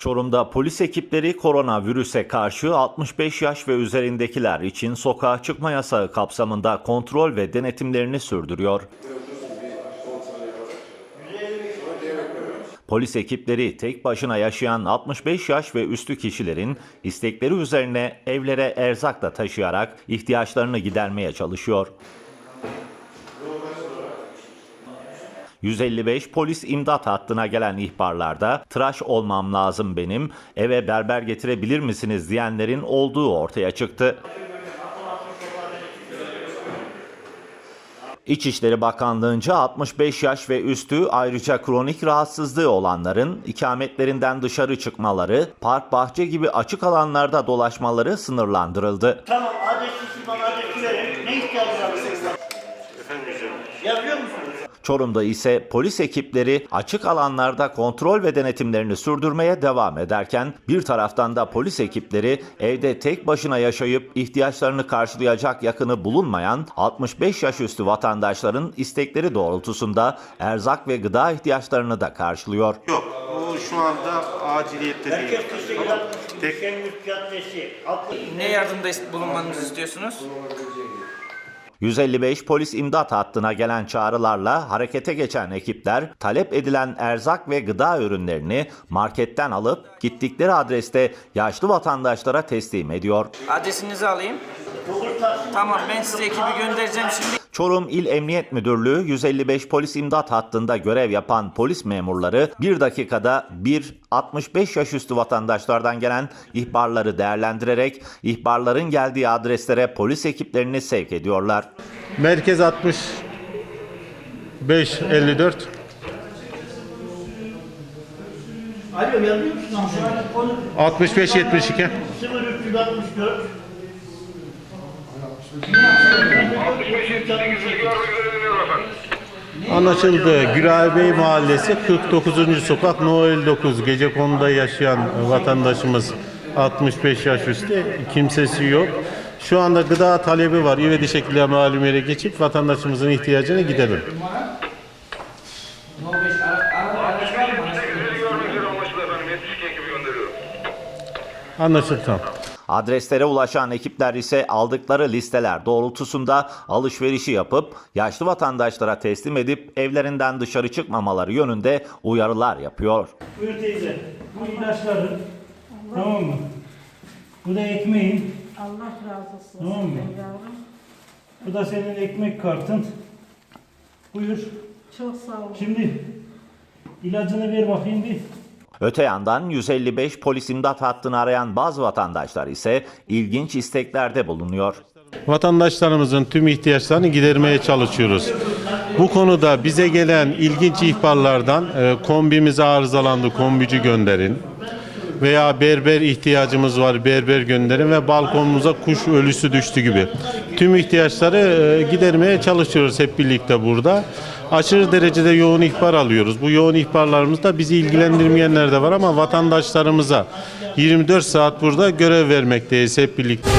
Çorum'da polis ekipleri koronavirüse karşı 65 yaş ve üzerindekiler için sokağa çıkma yasağı kapsamında kontrol ve denetimlerini sürdürüyor. Polis ekipleri tek başına yaşayan 65 yaş ve üstü kişilerin istekleri üzerine evlere erzak da taşıyarak ihtiyaçlarını gidermeye çalışıyor. 155 polis imdat hattına gelen ihbarlarda tıraş olmam lazım benim, eve berber getirebilir misiniz diyenlerin olduğu ortaya çıktı. İçişleri Bakanlığı'nca 65 yaş ve üstü ayrıca kronik rahatsızlığı olanların ikametlerinden dışarı çıkmaları, park bahçe gibi açık alanlarda dolaşmaları sınırlandırıldı. Tamam adresi bana adresi. Ne ihtiyacınız var? Çorum'da ise polis ekipleri açık alanlarda kontrol ve denetimlerini sürdürmeye devam ederken bir taraftan da polis ekipleri evde tek başına yaşayıp ihtiyaçlarını karşılayacak yakını bulunmayan 65 yaş üstü vatandaşların istekleri doğrultusunda erzak ve gıda ihtiyaçlarını da karşılıyor. Yok, şu anda aciliyette değil. Tamam. Caddesi, Tek Caddesi, Ne yardımda ist- bulunmanızı istiyorsunuz? 155 polis imdat hattına gelen çağrılarla harekete geçen ekipler talep edilen erzak ve gıda ürünlerini marketten alıp gittikleri adreste yaşlı vatandaşlara teslim ediyor. Adresinizi alayım. Tamam ben size ekibi göndereceğim şimdi. Çorum İl Emniyet Müdürlüğü 155 polis imdat hattında görev yapan polis memurları bir dakikada bir 65 yaş üstü vatandaşlardan gelen ihbarları değerlendirerek ihbarların geldiği adreslere polis ekiplerini sevk ediyorlar. Merkez 60 5 54 Alo yazıyor musun hanımefendi? Konu 65 72 0364 Anlaşıldı. Güray Bey Mahallesi 49. Sokak No 59 gece konuda yaşayan vatandaşımız 65 yaş üstü kimsesi yok. Şu anda gıda talebi var. İvedi şekilde malum yere geçip vatandaşımızın ihtiyacını giderim. Anlaşıldı tamam. Adreslere ulaşan ekipler ise aldıkları listeler doğrultusunda alışverişi yapıp yaşlı vatandaşlara teslim edip evlerinden dışarı çıkmamaları yönünde uyarılar yapıyor. Buyur teyze. Bu ilaçların. Tamam mı? Bu da ekmeğin. Allah razı olsun Tamam mı? yavrum. Bu da senin ekmek kartın. Buyur. Çok sağ ol. Şimdi ilacını ver bakayım bir. Öte yandan 155 polis imdat hattını arayan bazı vatandaşlar ise ilginç isteklerde bulunuyor. Vatandaşlarımızın tüm ihtiyaçlarını gidermeye çalışıyoruz. Bu konuda bize gelen ilginç ihbarlardan e, kombimiz arızalandı, kombici gönderin. Veya berber ihtiyacımız var, berber gönderin ve balkonumuza kuş ölüsü düştü gibi. Tüm ihtiyaçları e, gidermeye çalışıyoruz hep birlikte burada. Aşırı derecede yoğun ihbar alıyoruz. Bu yoğun ihbarlarımızda bizi ilgilendirmeyenler de var ama vatandaşlarımıza 24 saat burada görev vermekteyiz hep birlikte.